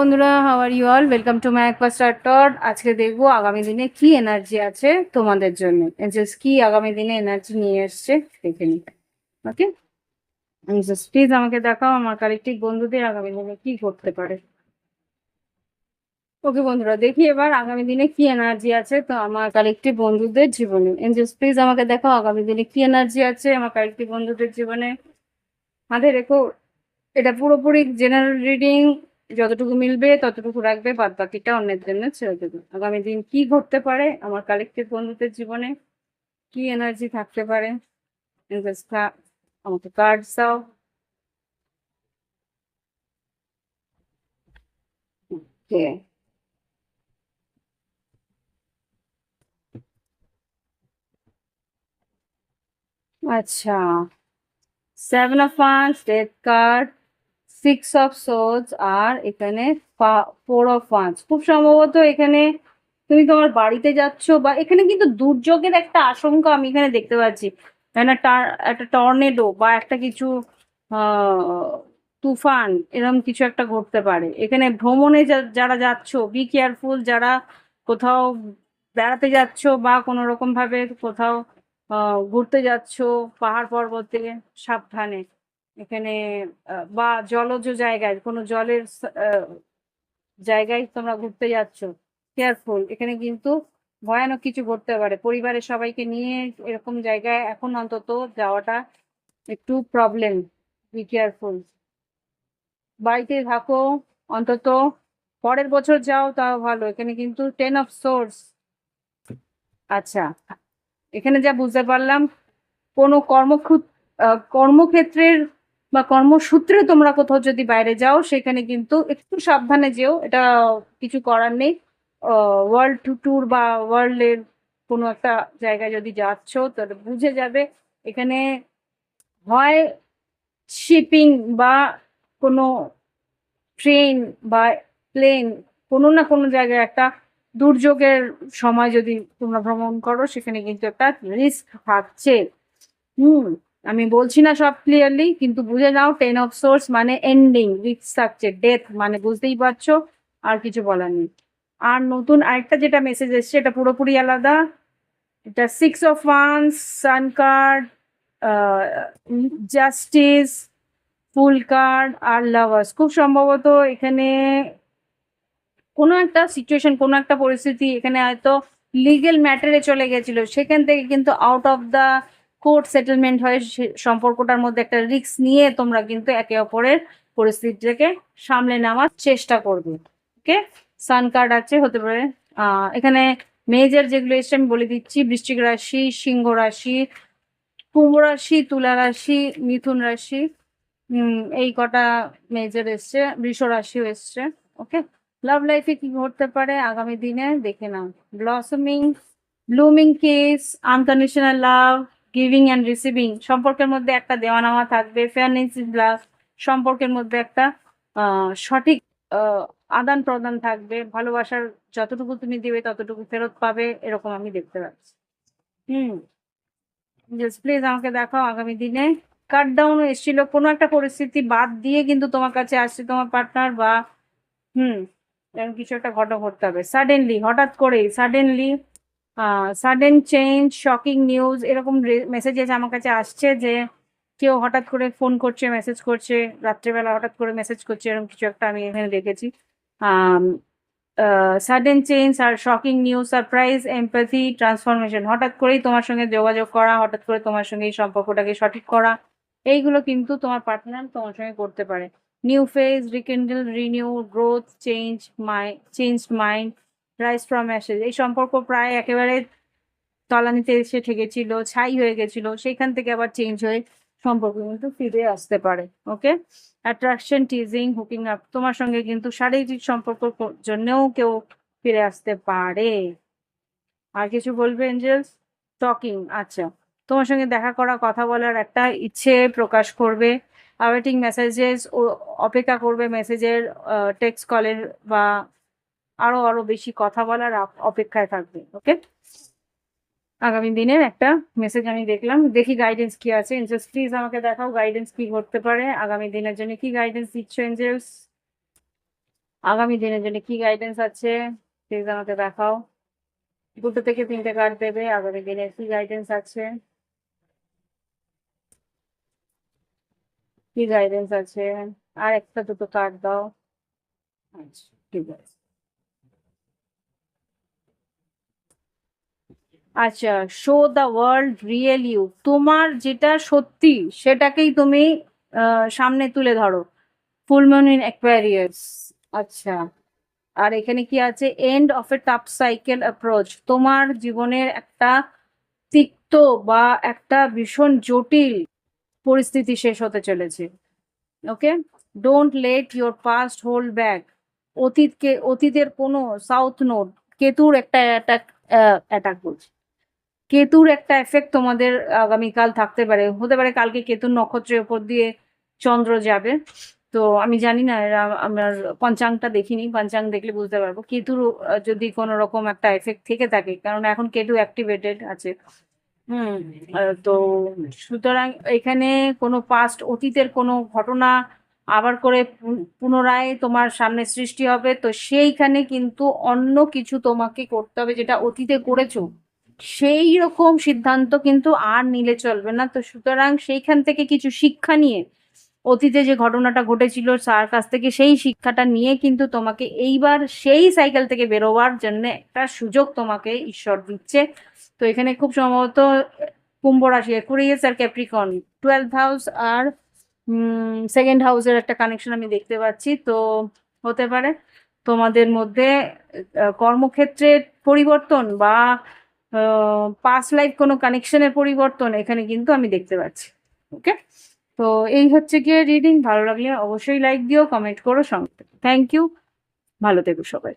বন্ধুরা how are you all welcome to my একবার স্টার্টর আজকে দেখব আগামী দিনে কি এনার্জি আছে তোমাদের জন্য। এঞ্জেলস কি আগামী দিনে এনার্জি নিয়ে এসছে, দেখে নি ওকে এঞ্জেলস প্লিজ আমাকে দেখাও আমার কালেকটিভ বন্ধুদের আগামী দিনে কি করতে পারে। ওকে বন্ধুরা, দেখি এবার আগামী দিনে কি এনার্জি আছে তো আমার কালেকটিভ বন্ধুদের জীবনে। এঞ্জেলস প্লিজ আমাকে দেখাও আগামী দিনে কি এনার্জি আছে আমার কালেকটিভ বন্ধুদের জীবনে। মাথায় রেখো, এটা পুরোপুরি জেনারেল রিডিং যতটুকু মিলবে, ততটুকু রাখবে বাদ বাকিটা অন্যের জন্য ছেড়ে দেবে। আগামী দিন কি ঘটতে পারে আমার কালেক্টিভ বন্ধুদের জীবনে? কি এনার্জি থাকতে পারে? আমাকে কার্ড ওকে আচ্ছা। Seven of wands death card six of সোজ আর এখানে ফোর অফ ওয়ান্স খুব সম্ভবত এখানে তুমি তোমার বাড়িতে যাচ্ছ বা এখানে কিন্তু দুর্যোগের একটা আশঙ্কা আমি এখানে দেখতে পাচ্ছি। একটা টর্নেডো বা একটা কিছু তুফান এরকম কিছু একটা ঘটতে পারে। এখানে ভ্রমণে যারা যাচ্ছ বি কেয়ারফুল যারা কোথাও বেড়াতে যাচ্ছ বা কোনো রকম ভাবে কোথাও ঘুরতে যাচ্ছ পাহাড় পর্বতে, সাবধানে। এখানে বা জলজ জায়গায়, কোনো জলের জায়গায় তোমরা ঘুরতে যাচ্ছ কেয়ারফুল এখানে কিন্তু ভয়ানক কিছু ঘটতে পারে। পরিবারের সবাইকে নিয়ে এরকম জায়গায় এখন অন্তত যাওয়াটা একটু প্রবলেম বি কেয়ারফুল বাড়িতে থাকো, অন্তত পরের বছর যাও, তাও ভালো। এখানে কিন্তু টেন অফ সোর্স আচ্ছা এখানে যা বুঝতে পারলাম, কোনো কর্মক্ষু কর্মক্ষেত্রের বা কর্মসূত্রে তোমরা কোথাও যদি বাইরে যাও, সেখানে কিন্তু একটু সাবধানে যেও। এটা কিছু করার নেই। ওয়ার্ল্ড ট্যুর বা ওয়ার্ল্ডের কোনো একটা জায়গায় যদি যাচ্ছ, তাহলে বুঝে যাবে। এখানে হয় শিপিং বা কোনো ট্রেন বা প্লেন কোনো না কোনো জায়গায় একটা দুর্যোগের সময় যদি তোমরা ভ্রমণ করো, সেখানে কিন্তু একটা রিস্ক থাকছে। হুম। আমি বলছি না সব ক্লিয়ারলি কিন্তু বুঝে নাও টেন অফ সোর্স মানে এন্ডিং উইথ থাকছে ডেথ মানে বুঝতেই পারছ, আর কিছু বলার নেই। আর নতুন আরেকটা যেটা মেসেজ এসছে, এটা পুরোপুরি আলাদা। এটা six of wands sun card justice fool card R lovers খুব সম্ভবত এখানে কোনো একটা সিচুয়েশন কোনো একটা পরিস্থিতি এখানে হয়তো লিগেল ম্যাটারে চলে গেছিল। সেখান থেকে কিন্তু out of the court settlement হয়ে সম্পর্কটার মধ্যে একটা রিস্ক নিয়ে তোমরা কিন্তু একে অপরের পরিস্থিতিটাকে সামলে নেওয়ার চেষ্টা করবে। ওকে? সান কার্ড আছে, হতে পারে। এখানে মেজর যেগুলো এসছে আমি বলে দিচ্ছি, বৃশ্চিক রাশি, সিংহ রাশি, কুম্ভ রাশি, তুলা রাশি, মিথুন রাশি এই কটা মেজর এসছে, বৃষ রাশিও এসছে। ওকে? লাভ লাইফে কি ঘটতে পারে? আগামী দিনে দেখে নাও। Blossoming, blooming case, unconditional love giving and receiving সম্পর্কের মধ্যে একটা দেওয়া নেওয়া থাকবে ফেয়ারনেস লাভ সম্পর্কের মধ্যে একটা সঠিক আদান প্রদান থাকবে, ভালোবাসার যতটুকু তুমি দিবে ততটুকু ফেরত পাবে, এরকম আমি দেখতে পাচ্ছি। হুম। জাস্ট প্লিজ আমাকে দেখাও আগামী দিনে। কাট ডাউন এসেছিল, কোনো একটা পরিস্থিতি বাদ দিয়ে কিন্তু তোমার কাছে আসছে, তোমার পার্টনার বা, হুম, এরকম কিছু একটা ঘটনা ঘটতে হবে। সাডেনলি হঠাৎ করে suddenly sudden change shocking news এরকম মেসেজেস আমার কাছে আসছে যে কেউ হঠাৎ করে ফোন করছে মেসেজ করছে, রাত্রেবেলা হঠাৎ করে মেসেজ করছে, এরকম কিছু একটা আমি এখানে দেখেছি। সাডেন চেঞ্জ আর shocking news surprise empathy transformation হঠাৎ করেই তোমার সঙ্গে যোগাযোগ করা, হঠাৎ করে তোমার সঙ্গে এই সম্পর্কটাকে সঠিক করা, এইগুলো কিন্তু তোমার পার্টনার তোমার সঙ্গে করতে পারে। New phase rekindle renew growth change my change mind rise from ashes. এই সম্পর্ক প্রায় একেবারে তলানিতে এসে ঠেকেছিল, ছাই হয়ে গেছিল, সেইখান থেকে আবার চেঞ্জ হয়ে সম্পর্ক কিন্তু ফিরে আসতে পারে ওকে অ্যাট্রাকশন টিজিং হুকিং আপ তোমার সঙ্গে কিন্তু শারীরিক সম্পর্ক জন্যও কেউ ফিরে আসতে পারে। আর কিছু বলবে এঞ্জেলস টকিং আচ্ছা। তোমার সঙ্গে দেখা করা, কথা বলার একটা ইচ্ছে প্রকাশ করবে। অ্যাওয়েটিং মেসেজেস ও অপেক্ষা করবে মেসেজের টেক্সট কলের বা আরও আরও বেশি কথা বলার অপেক্ষায় থাকবে ওকে আগামী দিনের একটা মেসেজ আমি দেখলাম। দেখি গাইডেন্স কি আছে। এঞ্জেলস প্লিজ আমাকে দেখাও গাইডেন্স কি করতে পারে। আগামী দিনের জন্য কি গাইডেন্স দিচ্ছ এঞ্জেলস আগামী দিনের জন্য কি গাইডেন্স আছে প্লিজ আমাকে দেখাও। দুটো থেকে তিনটে কার্ড দেবে, আগামী দিনের কি গাইডেন্স আছে? কি গাইডেন্স আছে? আর একটা দুটো কার্ড দাও। আচ্ছা ঠিক আছে। আচ্ছা show the world real you তোমার যেটা সত্যি, সেটাকেই তুমি সামনে তুলে ধরো। ফুল মুন ইন অ্যাকোয়ারিয়াস আচ্ছা। আর এখানে কি আছে? End of a tough cycle approach তোমার জীবনের একটা তিক্ত বা একটা ভীষণ জটিল পরিস্থিতি শেষ হতে চলেছে। Okay don't let your past hold back অতীতকে, অতীতের কোনো সাউথ নোট কেতুর একটা অ্যাটাক অ্যাটাক বলছি কেতুর একটা এফেক্ট তোমাদের আগামীকাল থাকতে পারে। হতে পারে কালকে কেতুর নক্ষত্রের উপর দিয়ে চন্দ্র যাবে। তো আমি জানি না আমার পঞ্চাংটা দেখিনি, পঞ্চাং দেখলে বুঝতে পারব। কেতুর যদি কোনো রকম একটা এফেক্ট থেকে থাকে, কারণ এখন কেতু অ্যাক্টিভেটেড আছে। হুম তো সুতরাং এখানে কোনো পাস্ট অতীতের কোনো ঘটনা আবার করে পুনরায় তোমার সামনে সৃষ্টি হবে। তো সেইখানে কিন্তু অন্য কিছু তোমাকে করতে হবে, যেটা অতীতে করেছ। সেই রকম সিদ্ধান্ত কিন্তু আর নিলে চলবে না। তো সুতরাং সেইখান থেকে কিছু শিক্ষা নিয়ে, অতীতে যে ঘটনাটা ঘটেছিল তার কাছ থেকে সেই শিক্ষাটা নিয়ে কিন্তু তোমাকে এইবার সেই সাইকেল থেকে বেরোবার জন্য একটা সুযোগ তোমাকে ঈশ্বর দিচ্ছে। তো এখানে খুব সম্ভবত কুম্ভ রাশি একুরিয়াস আর ক্যাপ্রিকন টুয়েলভ হাউস আর সেকেন্ড হাউসের একটা কানেকশন আমি দেখতে পাচ্ছি। তো হতে পারে তোমাদের মধ্যে কর্মক্ষেত্রের পরিবর্তন বা পাস্ট লাইফ কোনো কানেকশনের পরিবর্তন এখানে কিন্তু আমি দেখতে পাচ্ছি। ওকে তো এই হচ্ছে গিয়ে রিডিং ভালো লাগলে অবশ্যই লাইক দিও কমেন্ট করো সঙ্গে। থ্যাংক ইউ ভালো থেকো সবাই।